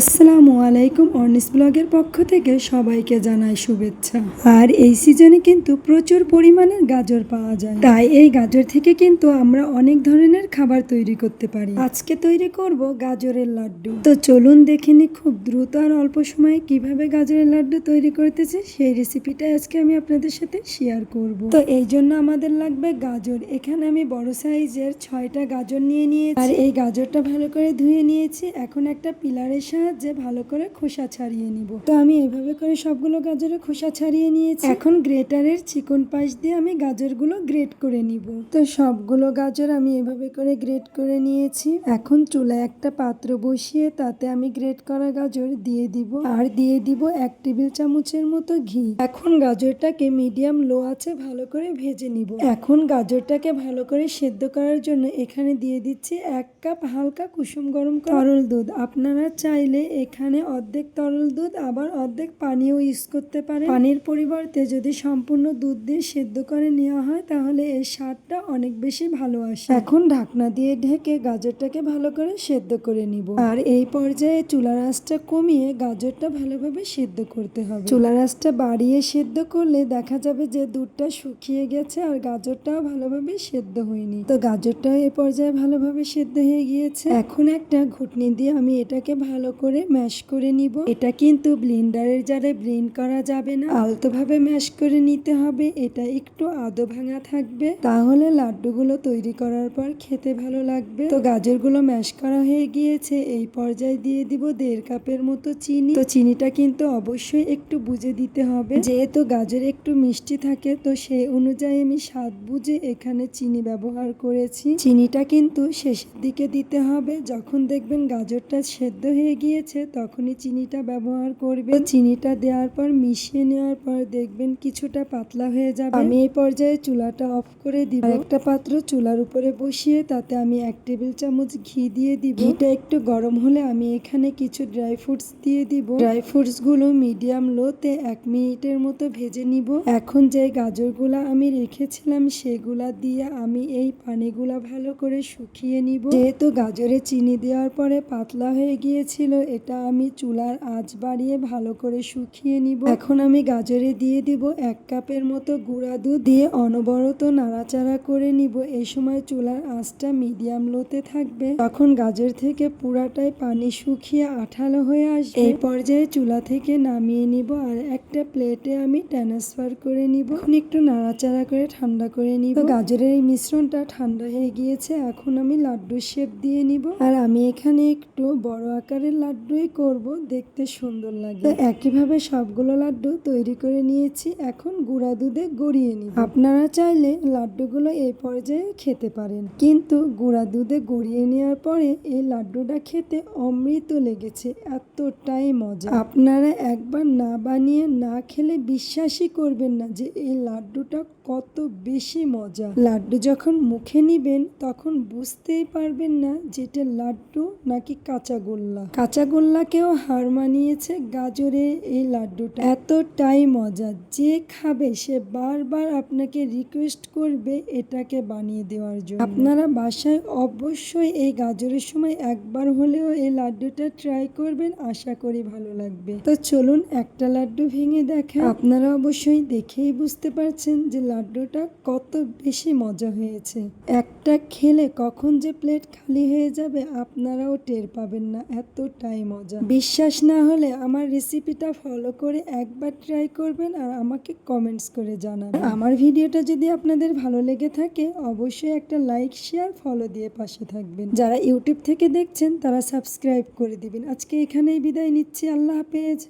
আসসালামু আলাইকুম অর্নিস ব্লগের পক্ষ থেকে সবাইকে জানাই শুভেচ্ছা। আর এই সিজনে কিন্তু প্রচুর পরিমাণের গাজর পাওয়া যায়। তাই এই গাজর থেকে কিন্তু আমরা অনেক ধরনের খাবার তৈরি করতে পারি। আজকে তৈরি করব গাজরের লাড্ডু। তো চলুন দেখে নি খুব দ্রুত আর অল্প সময়ে কীভাবে গাজরের লাড্ডু তৈরি করতেছে, সেই রেসিপিটা আজকে আমি আপনাদের সাথে শেয়ার করব। তো এই জন্য আমাদের লাগবে গাজর। এখানে আমি বড় সাইজের ছয়টা গাজর নিয়ে নিয়েছি। আর এই গাজরটা ভালো করে ধুয়ে নিয়েছি। এখন একটা পিলারের ভালো করে খোসা ছাড়িয়ে নিব। তো আমি এভাবে করে সবগুলো গাজরের খোসা ছাড়িয়ে নিয়েছি। এখন গ্রেটারের চিকন পাশ দিয়ে আমি গাজরগুলো গ্রেট করে নিব। তো সবগুলো গাজর আমি এভাবে করে গ্রেট করে নিয়েছি। এখন চুলায় একটা পাত্র বসিয়ে তাতে আমি গ্রেট করা গাজর দিয়ে দিব। আর দিয়ে দিব এক টেবিল চামচের মতো ঘি। এখন গাজরটাকে মিডিয়াম লো আছে ভালো করে ভেজে নিব। এখন গাজরটাকে ভালো করে সেদ্ধ করার জন্য এখানে দিয়ে দিচ্ছি এক কাপ হালকা কুসুম গরম তরল দুধ। আপনারা চাইলে এখানে অর্ধেক তরল দুধ, আবার অর্ধেক পানিও ইউজ করতে পারে পানির পরিবর্তে যদি সম্পূর্ণ দুধ দিয়ে সেদ্ধ করে নেওয়া হয়, তাহলে এর স্বাদটা অনেক বেশি ভালো আসে। এখন ঢাকনা দিয়ে ঢেকে গাজরটাকে ভালো করে সেদ্ধ করে নিব। আর এই পর্যায়ে চুলার আঁচটা কমিয়ে গাজরটা ভালোভাবে সেদ্ধ করতে হবে। চুলার আঁচটা বাড়িয়ে সেদ্ধ করলে দেখা যাবে যে দুধটা শুকিয়ে গেছে আর গাজরটাও ভালোভাবে সেদ্ধ হয়নি। তো গাজরটাও এই পর্যায়ে ভালোভাবে সেদ্ধ হয়ে গিয়েছে। এখন একটা ঘুটনি দিয়ে আমি এটাকে ভালো করে ম্যাশ করে নিব। এটা কিন্তু ব্লেন্ডারের জারে ব্লেন্ড করা যাবে না। আলতোভাবে ম্যাশ করে নিতে হবে। এটা একটু আদো ভাঙা থাকবে। তাহলে লাড্ডুগুলো তৈরি করার পর খেতে ভালো লাগবে। তো গাজরগুলো ম্যাশ করা হয়ে গিয়েছে। এই পর্যায়ে দিয়ে দিব দেড় কাপের মতো চিনি। তো চিনিটা কিন্তু অবশ্যই একটু বুঝে দিতে হবে। যেহেতু গাজর একটু মিষ্টি থাকে, তো সেই অনুযায়ী আমি স্বাদ বুঝে এখানে চিনি ব্যবহার করেছি। চিনিটা কিন্তু শেষের দিকে দিতে হবে। যখন দেখবেন গাজরটা সেদ্ধ হয়ে গিয়েছে তখনই চিনিটা ব্যবহার করবে। চিনিটা দেওয়ার পর মিশিয়ে নেওয়ার পর দেখবেন কিছুটা পাতলা হয়ে যাবে। আমি এই পর্যায়ে চুলাটা অফ করে দিব। একটা পাত্র চুলার উপরে বসিয়ে তাতে আমি এক টেবিল চামচ ঘি দিয়ে দিব। ঘিটা একটু গরম হলে আমি এখানে কিছু ড্রাই ফ্রুটস দিয়ে দিব। ড্রাই ফ্রুটসগুলো মিডিয়াম লোতে এক মিনিটের মতো ভেজে নিব। এখন যে গাজরগুলা আমি রেখেছিলাম সেগুলা দিয়ে আমি এই পানিগুলা ভালো করে শুকিয়ে নিব। যেহেতু গাজরে চিনি দেওয়ার পরে পাতলা হয়ে গিয়েছিল এটা আমি চুলার আঁচ বাড়িয়ে ভালো করে শুকিয়ে নিব। এখন আমি গাজরে দিয়ে দিব এক কাপের মতো গুঁড়া দুধ দিয়ে অনবরত নাড়াচাড়া করে নিব। এই সময় চুলার আঁচটা মিডিয়াম লোতে থাকবে। তখন গাজর থেকে পুরাটাই পানি শুকিয়ে আঠালো হয়ে আসবে। এই পর্যায়ে চুলা থেকে নামিয়ে নিব আর একটা প্লেটে আমি ট্রান্সফার করে নিব। এখন একটু নাড়াচাড়া করে ঠান্ডা করে নিব। গাজরের এই মিশ্রণটা ঠান্ডা হয়ে গিয়েছে। এখন আমি লাড্ডু শেপ দিয়ে নিব। আর আমি এখানে একটু বড় আকারের লাড্ডুই করব, দেখতে সুন্দর লাগে। একইভাবে সবগুলো লাড্ডু তৈরি করে নিয়েছি, এখন গুঁড়া দুধে গড়িয়ে নিব। আপনারা চাইলে লাড্ডুগুলো এই পর্যায়ে খেতে পারেন। কিন্তু গুঁড়া দুধে গড়িয়ে নেওয়ার পরে এই লাড্ডুটা খেতে অমৃত লেগেছে, এতটাই মজা। আপনারা একবার না বানিয়ে না খেলে বিশ্বাসই করবেন না যে এই লাড্ডুটা কত বেশি মজা। লাড্ডু যখন মুখে নিবেন, তখন বুঝতেই পারবেন না যেটা লাড্ডু নাকি কাঁচা গোল্লা। কাঁচা গোল্লাকেও হার মানিয়েছে গাজরে এই লাড্ডুটা। এতটাই মজা। যে খাবে, সে বারবার আপনাকে রিকোয়েস্ট করবে এটাকে বানিয়ে দেওয়ার জন্য। আপনারা বাসায় অবশ্যই এই গাজরের সময় একবার হলেও এই লাড্ডুটা ট্রাই করবেন, আশা করি ভালো লাগবে। তো চলুন একটা লাড্ডু ভেঙে দেখা। আপনারা অবশ্যই দেখেই বুঝতে পারছেন যে লাড্ডুটা কত বেশি মজা হয়েছে। একটা খেলে কখন যে প্লেট খালি হয়ে যাবে, আপনারাও টের পাবেন না। এতটাই মজা। বিশ্বাস না হলে আমার রেসিপিটা ফলো করে একবার ট্রাই করবেন আর আমাকে কমেন্টস করে জানাবেন। আমার ভিডিওটা যদি আপনাদের ভালো লেগে থাকে, অবশ্যই একটা লাইক শেয়ার ফলো দিয়ে পাশে থাকবেন। যারা ইউটিউব থেকে দেখছেন, তারা সাবস্ক্রাইব করে দিবেন। আজকে এখানেই বিদায় নিচ্ছি। আল্লাহ হাফেজ।